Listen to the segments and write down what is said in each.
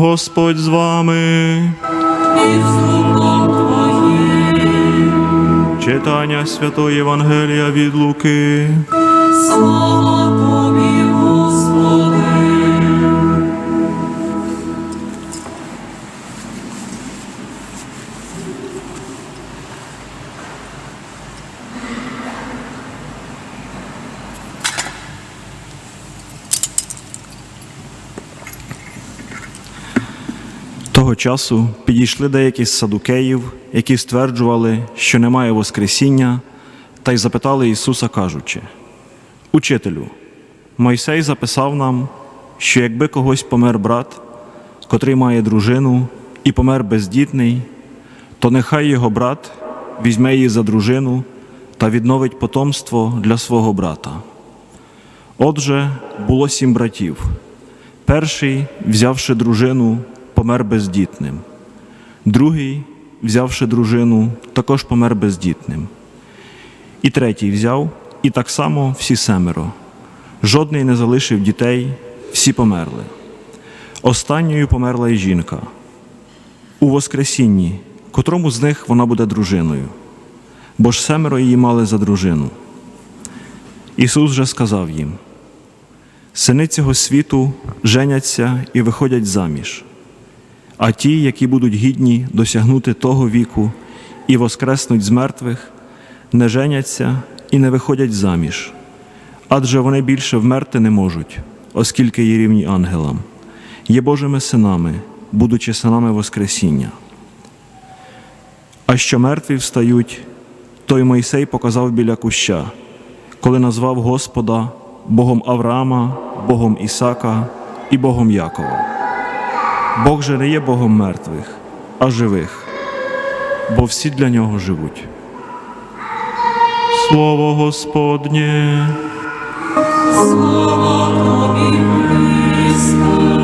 Господь з вами. Читання Святої Євангелія від Луки. Слава Тобі, Того часу підійшли деякі з садукеїв, які стверджували, що немає Воскресіння, та й запитали Ісуса, кажучи: Учителю, Мойсей записав нам, що якби когось помер брат, котрий має дружину, і помер бездітний, то нехай його брат візьме її за дружину та відновить потомство для свого брата. Отже, було сім братів. Перший, взявши дружину, помер бездітним. Другий, взявши дружину, також помер бездітним. І третій взяв, і так само всі семеро. Жодний не залишив дітей, всі померли. Останньою померла й жінка. У Воскресінні, котрому з них вона буде дружиною, бо ж семеро її мали за дружину. Ісус же сказав їм: Сини цього світу женяться і виходять заміж, а ті, які будуть гідні досягнути того віку і воскреснуть з мертвих, не женяться і не виходять заміж, адже вони більше вмерти не можуть, оскільки є рівні ангелам, є Божими синами, будучи синами Воскресіння. А що мертві встають, той Мойсей показав біля куща, коли назвав Господа Богом Авраама, Богом Ісака і Богом Якова. Бог же не є Богом мертвих, а живих, бо всі для нього живуть. Слово Господнє. Слава Тобі, Христе.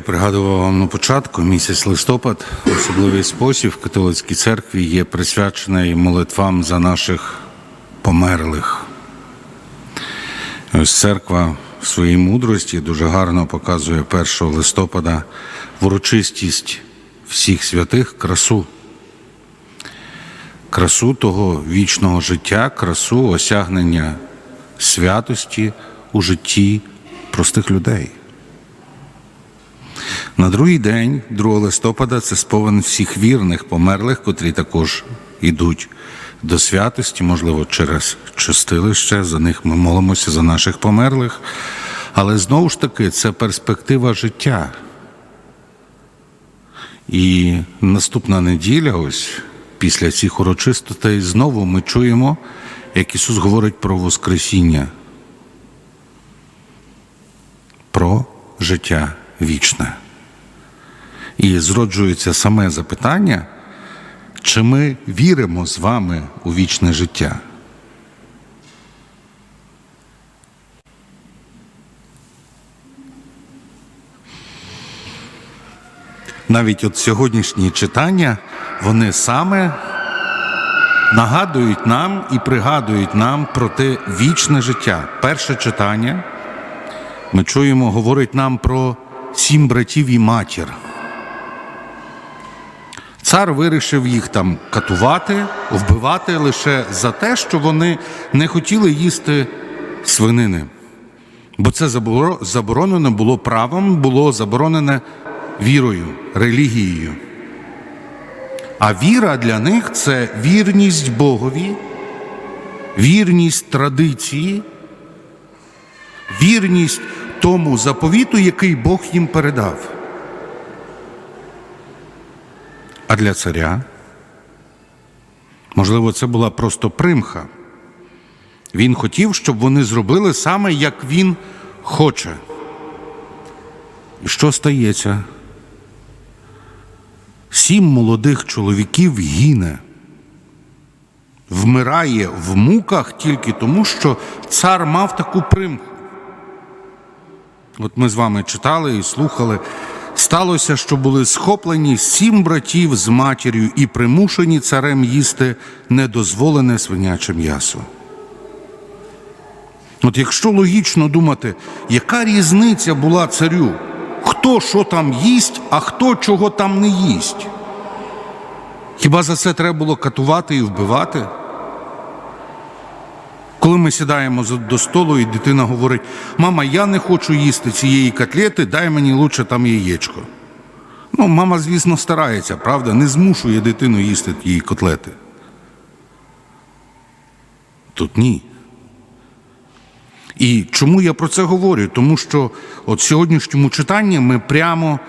Як пригадував вам на початку, місяць листопад, особливий спосіб в католицькій церкві є присвячений молитвам за наших померлих. Ось церква в своїй мудрості дуже гарно показує 1 листопада урочистість всіх святих красу. Красу того вічного життя, красу осягнення святості у житті простих людей. На другий день, 2 листопада, це сповен всіх вірних померлих, котрі також йдуть до святості, можливо, через чистилище. За них ми молимося за наших померлих. Але знову ж таки, це перспектива життя. І наступна неділя, ось після цих урочистостей, знову ми чуємо, як Ісус говорить про Воскресіння, про життя вічне. І зроджується саме запитання, чи ми віримо з вами у вічне життя? Навіть от сьогоднішні читання, вони саме нагадують нам і пригадують нам про те вічне життя. Перше читання ми чуємо, говорить нам про сім братів і матір. Цар вирішив їх там катувати, вбивати лише за те, що вони не хотіли їсти свинини. Бо це заборо- заборонено було правом, було заборонене вірою, релігією. А віра для них це вірність Богові, вірність традиції, вірність тому заповіту, який Бог їм передав. А для царя? Можливо, це була просто примха. Він хотів, щоб вони зробили саме як він хоче. І що стається? Сім молодих чоловіків гине, вмирає в муках тільки тому, що цар мав таку примху. От ми з вами читали і слухали. Сталося, що були схоплені сім братів з матір'ю і примушені царем їсти недозволене свиняче м'ясо. От якщо логічно думати, яка різниця була царю? Хто що там їсть, а хто чого там не їсть? Хіба за це треба було катувати і вбивати? Коли ми сідаємо до столу, і дитина говорить: Мама, я не хочу їсти цієї котлети, дай мені лучше там яєчко. Ну, мама, звісно, старається, правда, не змушує дитину їсти тієї котлети. Тут ні. І чому я про це говорю? Тому що от сьогоднішньому читанні ми прямо,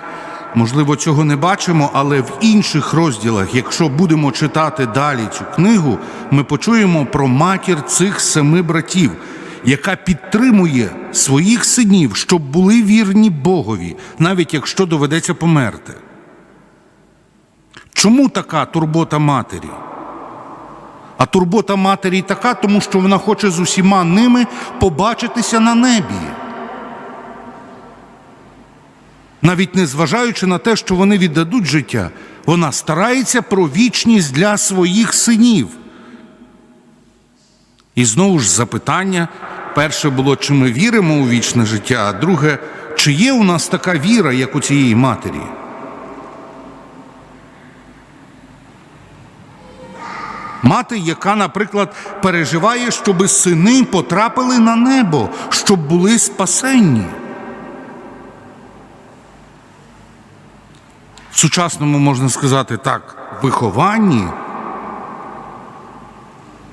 можливо, цього не бачимо, але в інших розділах, якщо будемо читати далі цю книгу, ми почуємо про матір цих семи братів, яка підтримує своїх синів, щоб були вірні Богові, навіть якщо доведеться померти. Чому така турбота матері? А турбота матері така, тому що вона хоче з усіма ними побачитися на небі. Навіть не зважаючи на те, що вони віддадуть життя, вона старається про вічність для своїх синів. І знову ж запитання: перше було, чи ми віримо у вічне життя, а друге, чи є у нас така віра, як у цієї матері? Мати, яка, наприклад, переживає, щоб сини потрапили на небо, щоб були спасенні. Сучасному можна сказати так, вихованні.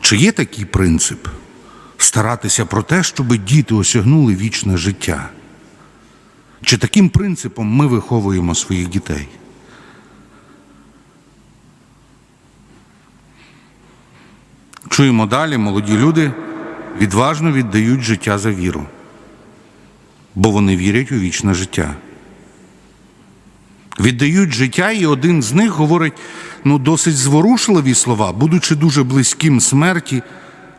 Чи є такий принцип старатися про те, щоб діти осягнули вічне життя? Чи таким принципом ми виховуємо своїх дітей? Чуємо далі, молоді люди відважно віддають життя за віру, бо вони вірять у вічне життя. Віддають життя, і один з них говорить ну, досить зворушливі слова, будучи дуже близьким смерті,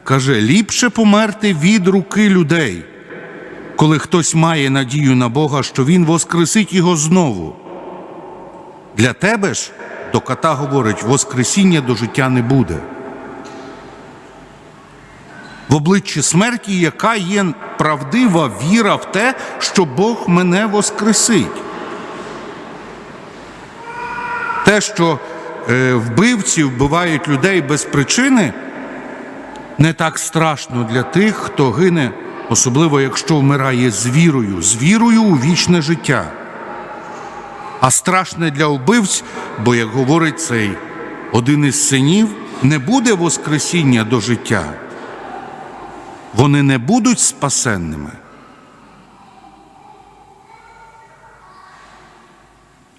каже: ліпше померти від руки людей, коли хтось має надію на Бога, що Він воскресить його знову. Для тебе ж, до кота говорить, воскресіння до життя не буде в обличчі смерті, яка є правдива віра в те, що Бог мене воскресить. Те, що е, вбивці вбивають людей без причини, не так страшно для тих, хто гине, особливо якщо вмирає з вірою, з вірою у вічне життя. А страшне для вбивць, бо, як говорить цей один із синів, не буде воскресіння до життя вони не будуть спасенними.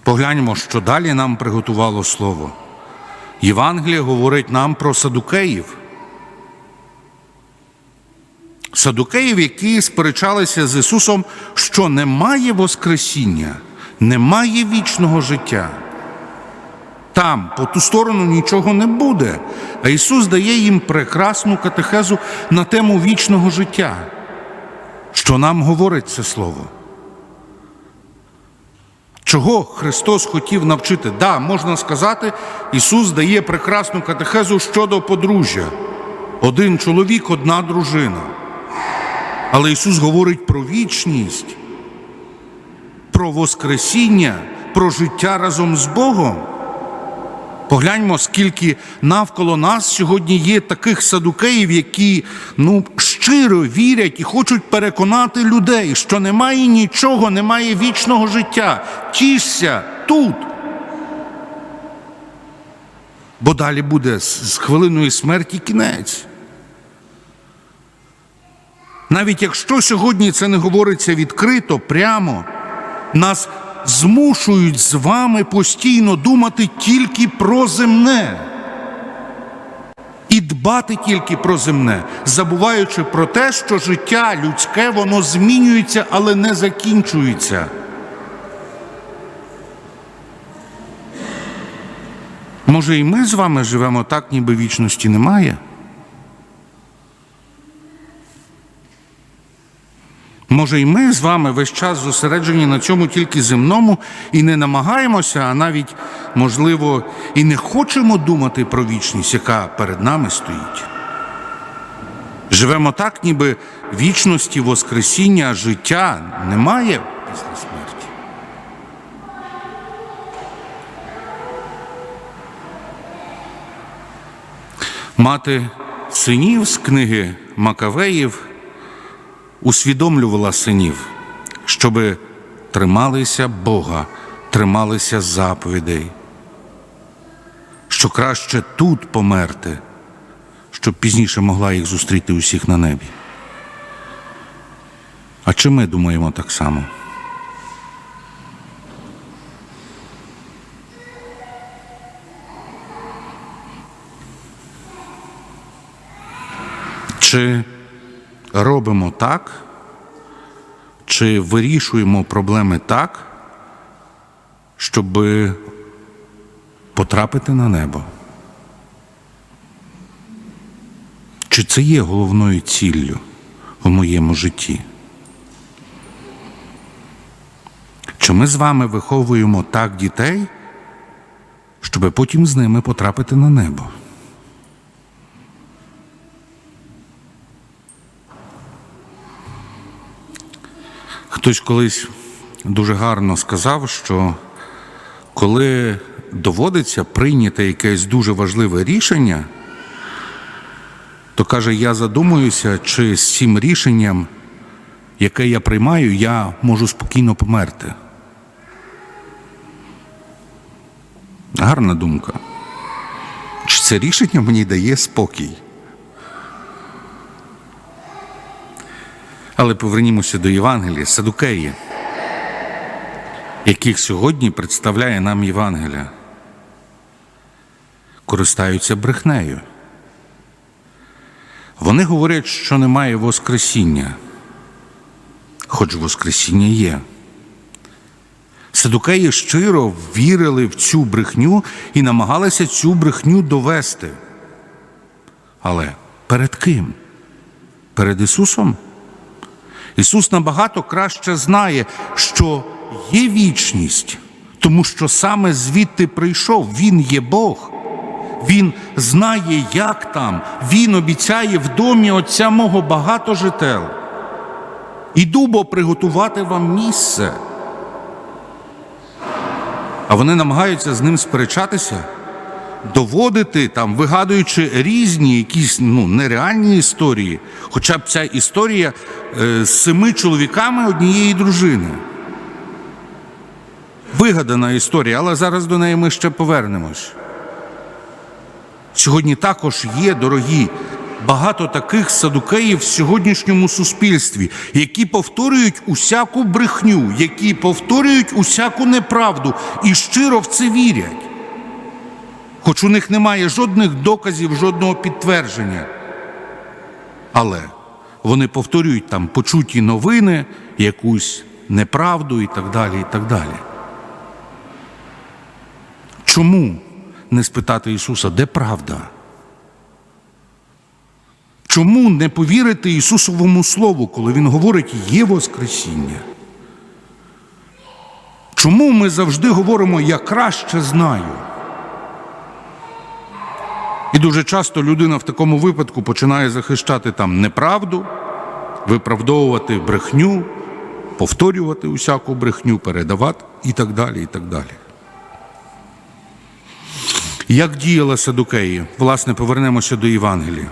Погляньмо, що далі нам приготувало слово. Євангеліє говорить нам про садукеїв. Садукеїв, які сперечалися з Ісусом, що немає Воскресіння, немає вічного життя. Там, по ту сторону, нічого не буде. А Ісус дає їм прекрасну катехезу на тему вічного життя. Що нам говорить це слово? Чого Христос хотів навчити? Да, можна сказати, Ісус дає прекрасну катехезу щодо подружжя. Один чоловік, одна дружина. Але Ісус говорить про вічність, про Воскресіння, про життя разом з Богом. Погляньмо, скільки навколо нас сьогодні є таких садукеїв, які ну, щиро вірять і хочуть переконати людей, що немає нічого, немає вічного життя. Тішся тут. Бо далі буде з хвилиною смерті кінець. Навіть якщо сьогодні це не говориться відкрито, прямо, нас змушують з вами постійно думати тільки про земне. І дбати тільки про земне, забуваючи про те, що життя людське воно змінюється, але не закінчується. Може, і ми з вами живемо так, ніби вічності немає? Може, і ми з вами весь час зосереджені на цьому тільки земному і не намагаємося, а навіть, можливо, і не хочемо думати про вічність, яка перед нами стоїть. Живемо так, ніби вічності, Воскресіння, життя немає після смерті. Мати синів з книги Макавеїв усвідомлювала синів, щоби трималися Бога, трималися заповідей, що краще тут померти, щоб пізніше могла їх зустріти усіх на небі. А чи ми думаємо так само? Чи робимо так, чи вирішуємо проблеми так, щоб потрапити на небо? Чи це є головною ціллю в моєму житті? Чи ми з вами виховуємо так дітей, щоб потім з ними потрапити на небо? Хтось колись дуже гарно сказав, що коли доводиться прийняти якесь дуже важливе рішення, то каже, я задумуюся, чи з цим рішенням, яке я приймаю, я можу спокійно померти. Гарна думка. Чи це рішення мені дає спокій? Але повернімося до Євангелія, Садукеї, яких сьогодні представляє нам Євангелія, користаються брехнею. Вони говорять, що немає Воскресіння, хоч Воскресіння є. Садукеї щиро вірили в цю брехню і намагалися цю брехню довести. Але перед ким? Перед Ісусом? Ісус набагато краще знає, що є вічність, тому що саме звідти прийшов, Він є Бог. Він знає, як там. Він обіцяє в домі Отця мого багато жител. Іду бо приготувати вам місце. А вони намагаються з ним сперечатися, доводити там, вигадуючи різні якісь ну, нереальні історії. Хоча б ця історія з семи чоловіками однієї дружини. Вигадана історія, але зараз до неї ми ще повернемось. Сьогодні також є, дорогі, багато таких садукеїв в сьогоднішньому суспільстві, які повторюють усяку брехню, які повторюють усяку неправду і щиро в це вірять. Хоч у них немає жодних доказів, жодного підтвердження. Але вони повторюють там почуті новини, якусь неправду і так далі. і так далі. Чому не спитати Ісуса, де правда? Чому не повірити Ісусовому Слову, коли Він говорить є Воскресіння? Чому ми завжди говоримо я краще знаю? І дуже часто людина в такому випадку починає захищати там неправду, виправдовувати брехню, повторювати усяку брехню, передавати і так далі. і так далі. Як діяла Садукеї? Власне, повернемося до Євангелія.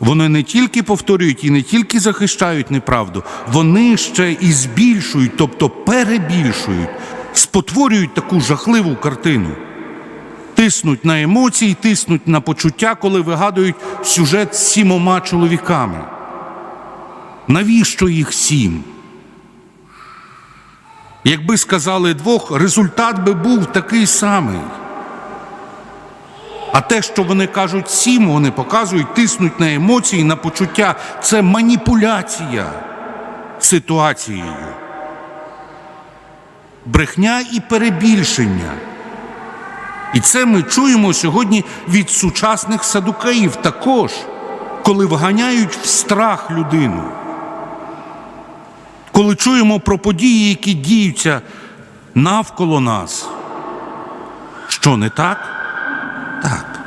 Вони не тільки повторюють і не тільки захищають неправду, вони ще і збільшують, тобто перебільшують, спотворюють таку жахливу картину. Тиснуть на емоції, тиснуть на почуття, коли вигадують сюжет з сімома чоловіками. Навіщо їх сім? Якби сказали двох, результат би був такий самий. А те, що вони кажуть сім, вони показують, тиснуть на емоції, на почуття, це маніпуляція ситуацією. Брехня і перебільшення. І це ми чуємо сьогодні від сучасних садукаїв також, коли вганяють в страх людину. Коли чуємо про події, які діються навколо нас. Що не так? Так.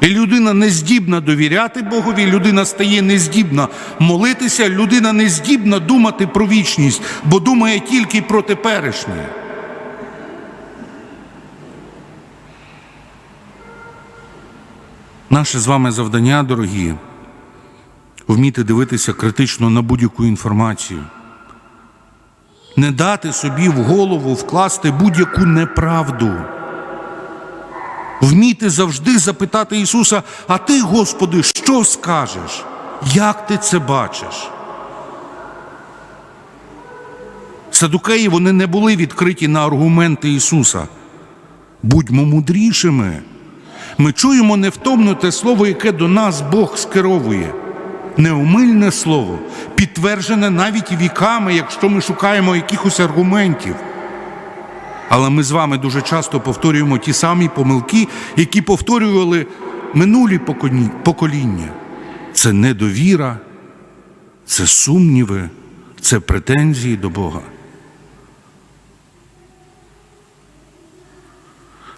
І людина не здібна довіряти Богові, людина стає нездібна молитися, людина не здібна думати про вічність, бо думає тільки про теперішнє. Наше з вами завдання, дорогі, вміти дивитися критично на будь-яку інформацію, не дати собі в голову вкласти будь-яку неправду. Вміти завжди запитати Ісуса, а ти, Господи, що скажеш? Як ти це бачиш? Садукеї вони не були відкриті на аргументи Ісуса. Будьмо мудрішими. Ми чуємо невтомно те слово, яке до нас Бог скеровує. Неумильне слово, підтверджене навіть віками, якщо ми шукаємо якихось аргументів. Але ми з вами дуже часто повторюємо ті самі помилки, які повторювали минулі покоління. Це недовіра, це сумніви, це претензії до Бога.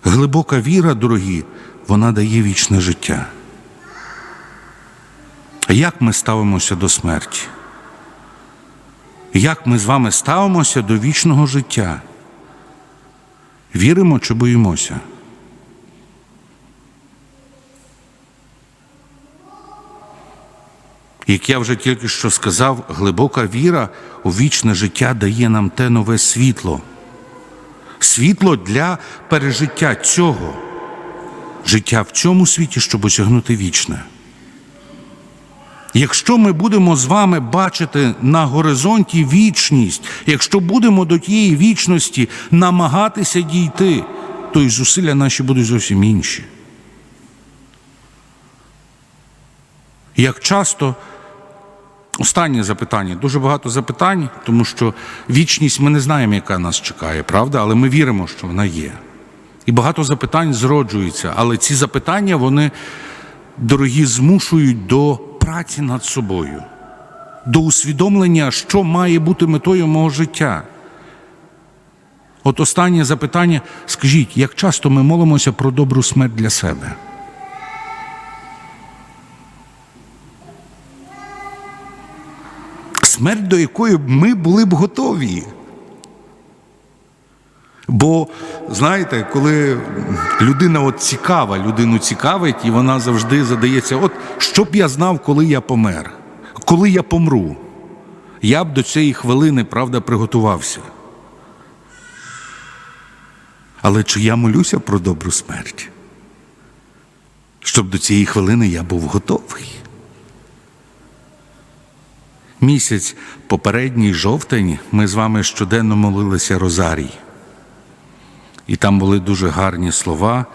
Глибока віра, дорогі, вона дає вічне життя. Як ми ставимося до смерті? Як ми з вами ставимося до вічного життя? Віримо чи боїмося? Як я вже тільки що сказав, глибока віра у вічне життя дає нам те нове світло. Світло для пережиття цього життя в цьому світі, щоб осягнути вічне. Якщо ми будемо з вами бачити на горизонті вічність, якщо будемо до тієї вічності намагатися дійти, то й зусилля наші будуть зовсім інші. Як часто останнє запитання, дуже багато запитань, тому що вічність ми не знаємо, яка нас чекає, правда? Але ми віримо, що вона є. І багато запитань зроджується, але ці запитання, вони, дорогі, змушують до праці над собою, до усвідомлення, що має бути метою мого життя. От останнє запитання: скажіть, як часто ми молимося про добру смерть для себе? Смерть, до якої ми були б готові. Бо, знаєте, коли людина от цікава, людину цікавить, і вона завжди задається: от що б я знав, коли я помер, коли я помру, я б до цієї хвилини, правда, приготувався. Але чи я молюся про добру смерть? Щоб до цієї хвилини я був готовий. Місяць попередній жовтень ми з вами щоденно молилися Розарій. І там були дуже гарні слова,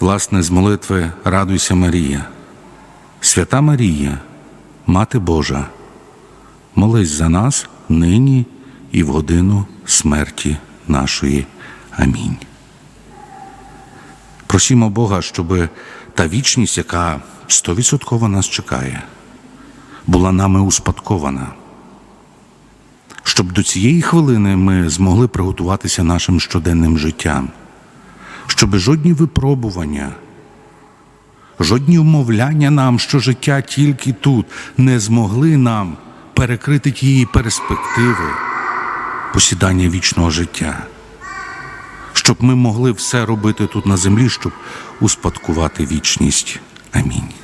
власне, з молитви Радуйся Марія. Свята Марія, Мати Божа, молись за нас нині і в годину смерті нашої. Амінь. Просімо Бога, щоб та вічність, яка стовідсотково нас чекає, була нами успадкована щоб до цієї хвилини ми змогли приготуватися нашим щоденним життям, щоб жодні випробування, жодні умовляння нам, що життя тільки тут, не змогли нам перекрити тієї перспективи посідання вічного життя, щоб ми могли все робити тут на землі, щоб успадкувати вічність. Амінь.